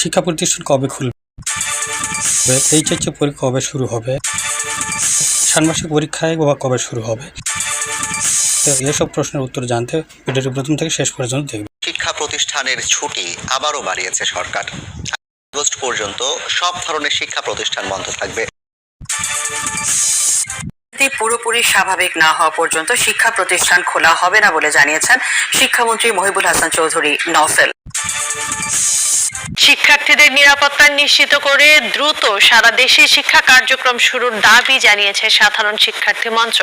শিক্ষা প্রতিষ্ঠান কবে খুলবে? এইচএসসি পরীক্ষা কবে শুরু হবে? ষান্মাসিক পরীক্ষায় বা কবে শুরু হবে? তো এসব প্রশ্নের উত্তর জানতে ভিডিওটি প্রথম থেকে শেষ পর্যন্ত দেখবেন। শিক্ষা প্রতিষ্ঠানের ছুটি আবারও বাড়িয়েছে সরকার। আগস্ট পর্যন্ত সব ধরনের শিক্ষা প্রতিষ্ঠান বন্ধ থাকবে। পুরোপুরি স্বাভাবিক না হওয়া পর্যন্ত শিক্ষা প্রতিষ্ঠান খোলা হবে না বলে জানিয়েছেন শিক্ষামন্ত্রী মহিবুল হাসান চৌধুরী নফেল শিক্ষার্থীদের নিরাপত্তা নিশ্চিত করে দ্রুত সারা দেশে শিক্ষা কার্যক্রম শুরুর দাবি জানিয়েছে সাধারণ শিক্ষার্থী মঞ্চ।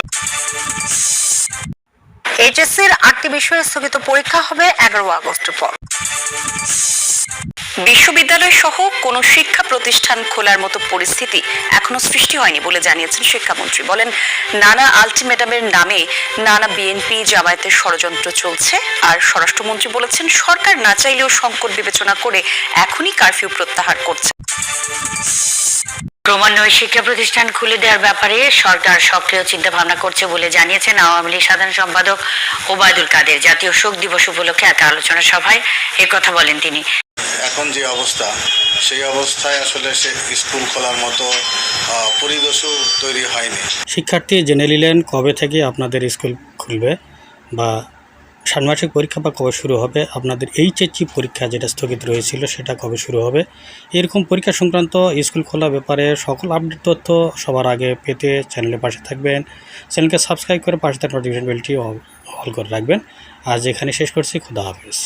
এইচএসসির আটটি বিষয়ে স্থগিত পরীক্ষা হবে এগারো আগস্ট পর। বিশ্ববিদ্যালয় সহ কোনো শিক্ষা প্রতিষ্ঠান খোলার মতো পরিস্থিতি এখনও সৃষ্টি হয়নি বলে জানিয়েছেন শিক্ষামন্ত্রী। বলেন, নানা আলটিমেটামের নামে নানা বিএনপি জামায়াতের ষড়যন্ত্র চলছে। আর স্বরাষ্ট্রমন্ত্রী বলেছেন, সরকার না চাইলেও সংকট বিবেচনা করে এখনই কারফিউ প্রত্যাহার করছে। ক্রমান্বয়ে শিক্ষা প্রতিষ্ঠান খুলে দেওয়ার ব্যাপারে সরকার সক্রিয় চিন্তা ভাবনা করছে বলে জানিয়েছেন আওয়ামী লীগ সাধারণ সম্পাদক ওবায়দুল কাদের। জাতীয় শোক দিবস উপলক্ষে এক আলোচনা সভায় কথা বলেন তিনি। এখন যে অবস্থা, সেই অবস্থায় আসলে সে স্কুল খোলার মতো পরিবেশও তৈরি হয়নি। শিক্ষার্থী জেনে নিলেন কবে থেকে আপনাদের স্কুল খুলবে বা ষান্মাসিক পরীক্ষা বা কবে শুরু হবে। আপনাদের এইচএসসি পরীক্ষা যেটা স্থগিত রয়েছিল, সেটা কবে শুরু হবে? এরকম পরীক্ষা সংক্রান্ত স্কুল খোলা ব্যাপারে সকল আপডেট তথ্য সবার আগে পেতে চ্যানেলের পাশে থাকবেন। চ্যানেলকে সাবস্ক্রাইব করে পাশে থাকা নোটিফিকেশন বেলটি অল করে রাখবেন। আজ এখানে শেষ করছি। খুদা হাফিজ।